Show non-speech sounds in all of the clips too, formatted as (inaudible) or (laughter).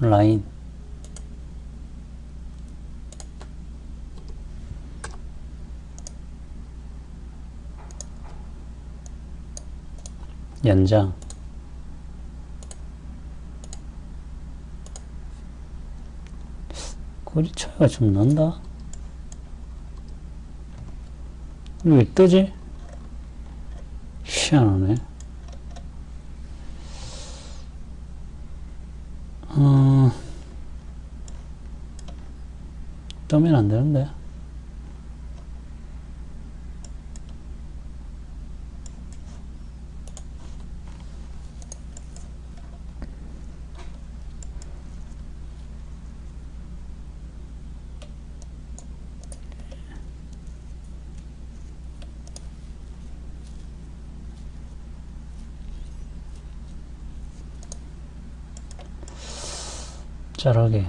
라인. 연장. 거리 차이가 좀 난다. 왜 뜨지? 희한하네 어, 뜨면 안 되는데. 자르게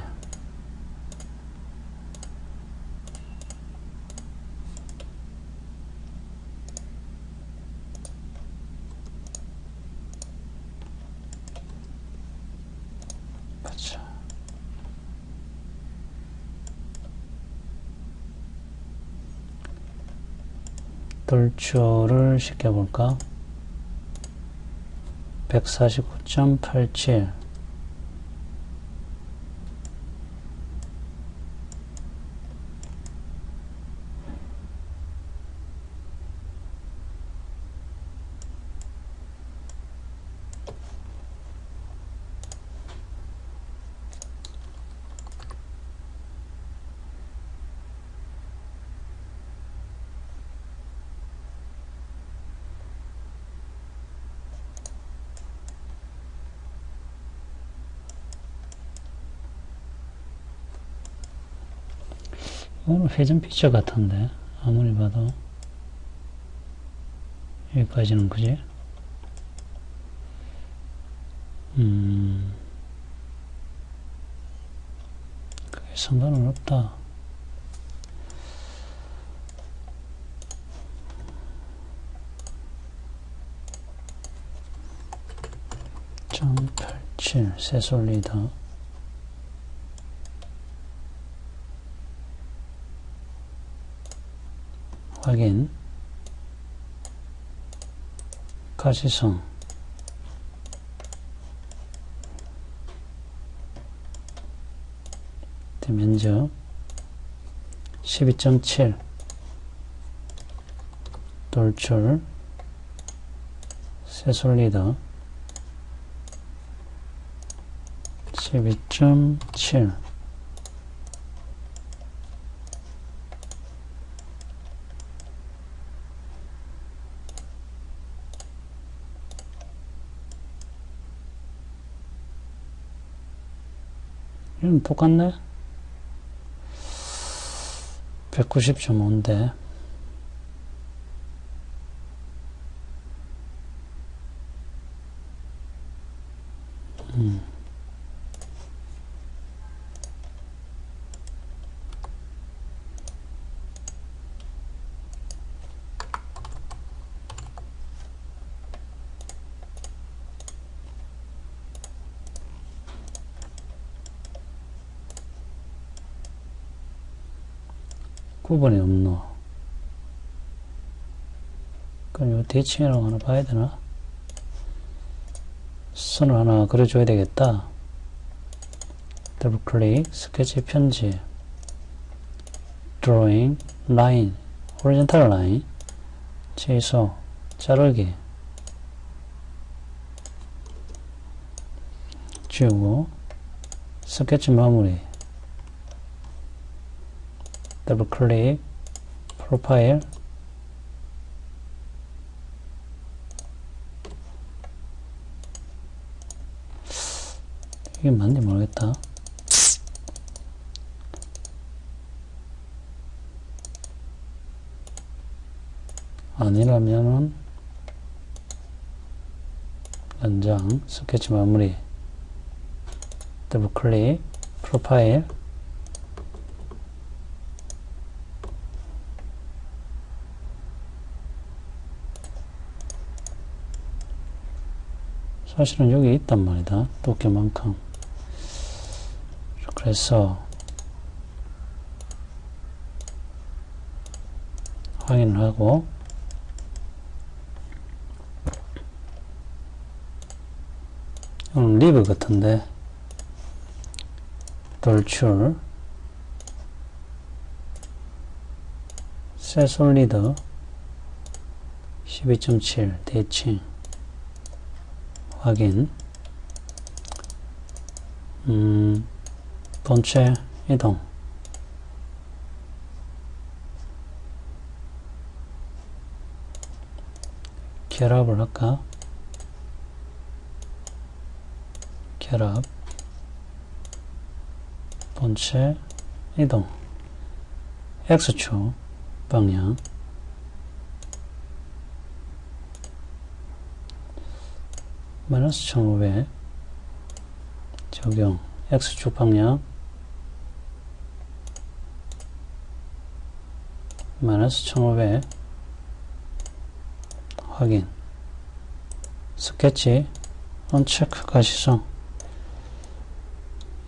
그쵸 돌출을 시켜볼까? 149.87 이거는 회전 피처 같은데. 아무리 봐도. 여기까지는 그지? 음. 상관은 없다 .87 세솔리더 확인. 가시성. 면적. 12.7 돌출. 세솔리더. 12.7 이건 똑같네? 190.5인데 9번이 없노. 그럼 요 대칭이라고 하나 봐야 되나? 선을 하나 그려줘야 되겠다. 더블 클릭, 스케치 편집, 드로잉, 라인, 오리젠탈 라인, 최소, 자르기, 지우고, 스케치 마무리, 더블 클릭, 프로파일, 이게 맞는지 모르겠다. 아니라면은 연장, 스케치 마무리, 더블 클릭, 프로파일, 사실은 여기 있단 말이다. 두께만큼. 그래서 확인을 하고 이건 리브 같은데 돌출 세솔리드 12.7 대칭 확인. 음, 본체 이동. 결합을 할까? 결합. 본체 이동. X축 방향 마이너스 1500 적용. X축 방향 마이너스 1500 확인. 스케치 언체크 가시성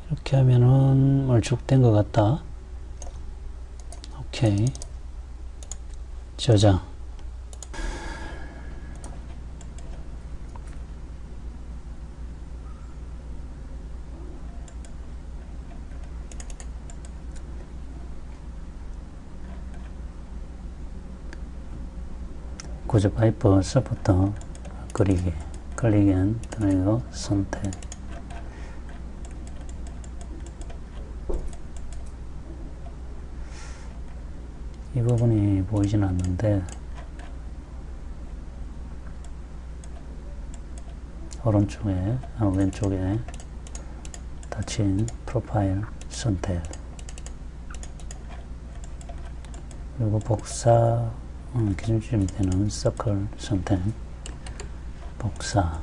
이렇게 하면은 멀쭉된 것 같다. 오케이. 저장 구조 파이프 서부터 그리기 클릭 앤 드래그 선택. 이 부분이 보이진 않는데 오른쪽에 아, 왼쪽에 닫힌 프로파일 선택. 그리고 복사 음, 기준점이 되는 서클 선택 복사.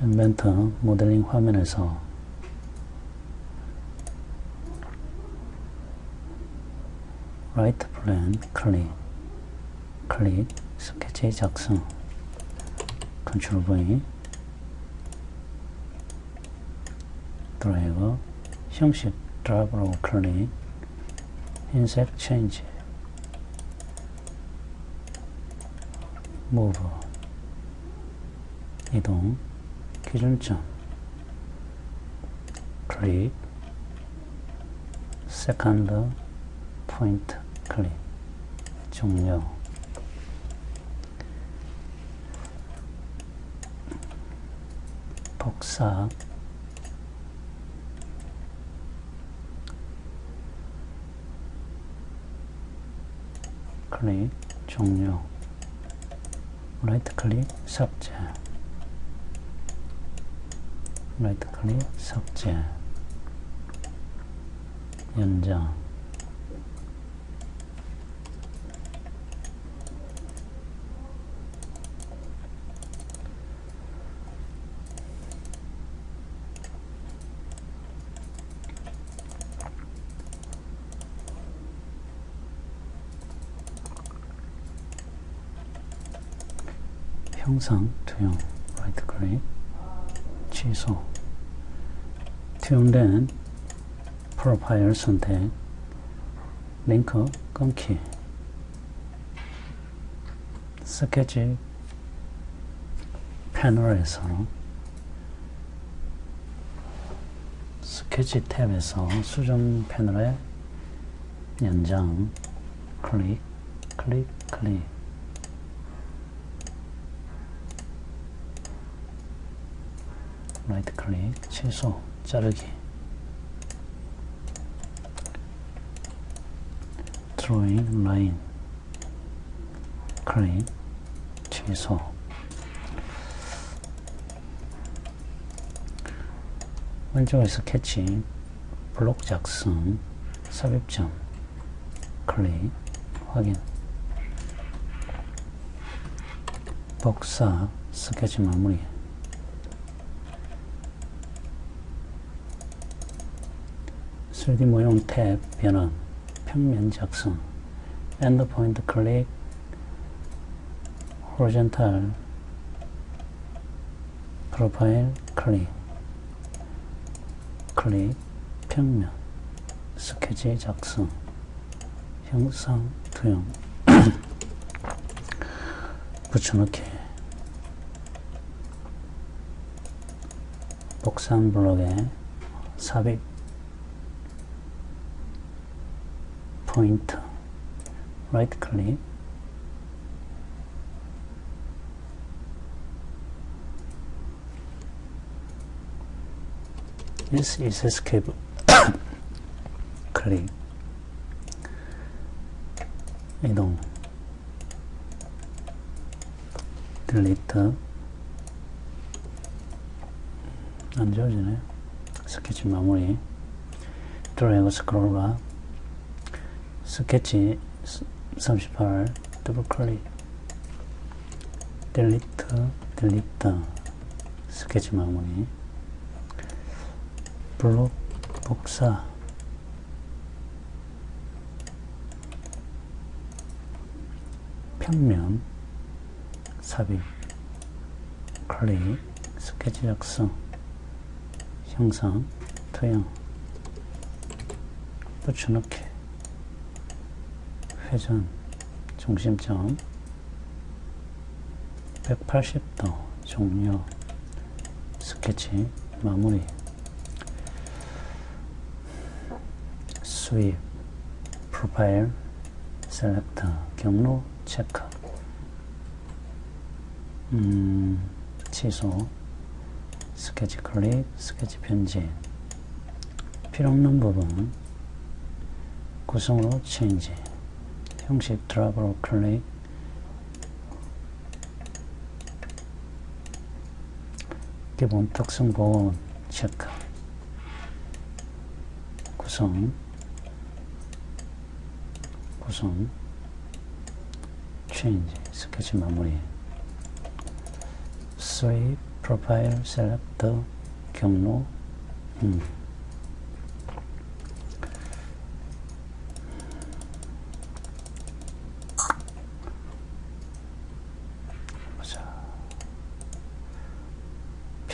인벤터 모델링 화면에서 라이트 플랜 클릭 클릭 스케치 작성 컨트롤 V 드래그 형식 드랍으로 클릭. 인색 체인지. 무브 이동. 기준점. 클릭. 세컨드 포인트 클릭. 종료. 복사 클릭 종료. 라이트 클릭 삭제. 라이트 클릭 삭제. 연장 형상 투영 클릭 취소. 투영된 프로파일 선택 링크 끊기. 스케치 패널에서 스케치 탭에서 수정 패널에 연장. 클릭 클릭 클릭 라이트 클릭 취소. 자르기. 드로잉 라인 클릭 취소. 왼쪽에 스케치. 블록 작성. 삽입점. 클릭 확인. 복사. 스케치 마무리 3D 모형 탭 변환, 평면 작성, 엔드 포인트 클릭, 호리젠탈 프로파일 클릭 클릭 평면 스케치 작성 형상 투영 (coughs) 붙여넣기. 복상 블록에 삽입 포인트 라이트 클릭 This is escape. (coughs) 클릭 이동. 딜리트 안 지워지네. 스케치 마무리. 드래그 스크롤바 스케치 38 더블 클릭 딜리트 딜리트 스케치 마무리 블록 복사 평면. 삽입. 클릭. 스케치 작성 형상. 투영 붙여넣기 회전 중심점. 180도 종료. 스케치 마무리. 스윕 프로파일 셀렉터 경로 체크. 음, 취소. 스케치 클릭 스케치 편집. 필요없는 부분. 구성으로 체인지 형식 드랍으로 클릭. 기본 특성 보온 체크. 구성. 구성. 체인지 스케치 마무리. 스윗 프로파일 셀렉터 경로. 음.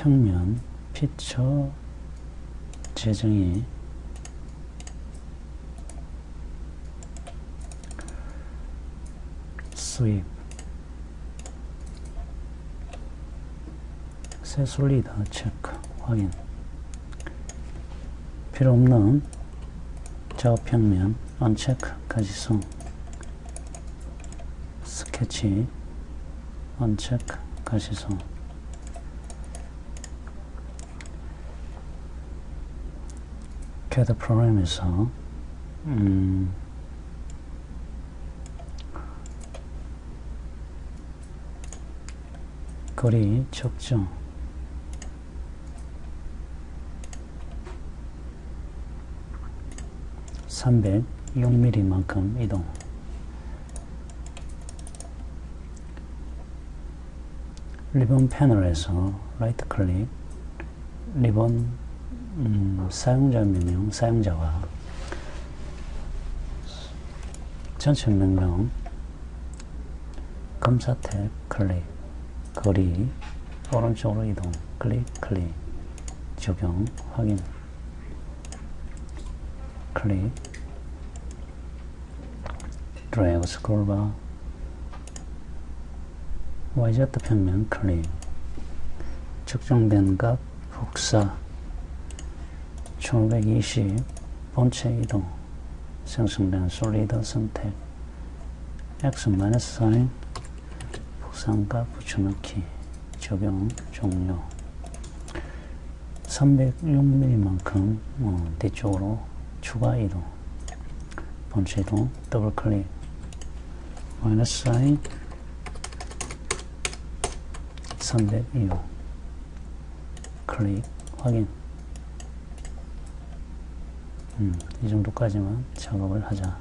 평면 피처 재정의 수입. 새 솔리드 체크 확인. 필요 없는 작업 평면 언체크 가지성. 스케치 언체크 가시성 캐드 프로그램에서 음, 거리 측정 306mm만큼 이동. 리본 패널에서 라이트 클릭 리본 음, 사용자 명령 사용자와 전체 명령 검사 탭 클릭 거리 오른쪽으로 이동 클릭 클릭 적용 확인 클릭 드래그 스크롤바 YZ 평면 클릭 측정된 값 복사 1520 본체 이동 생성된 솔리드 선택 X 마이너스 사인 복상값 붙여넣기 적용 종료. 306mm만큼 어, 뒤쪽으로 추가 이동 본체 이동 더블 클릭 마이너스 사인 302호 클릭 확인 음, 이 정도까지만 작업을 하자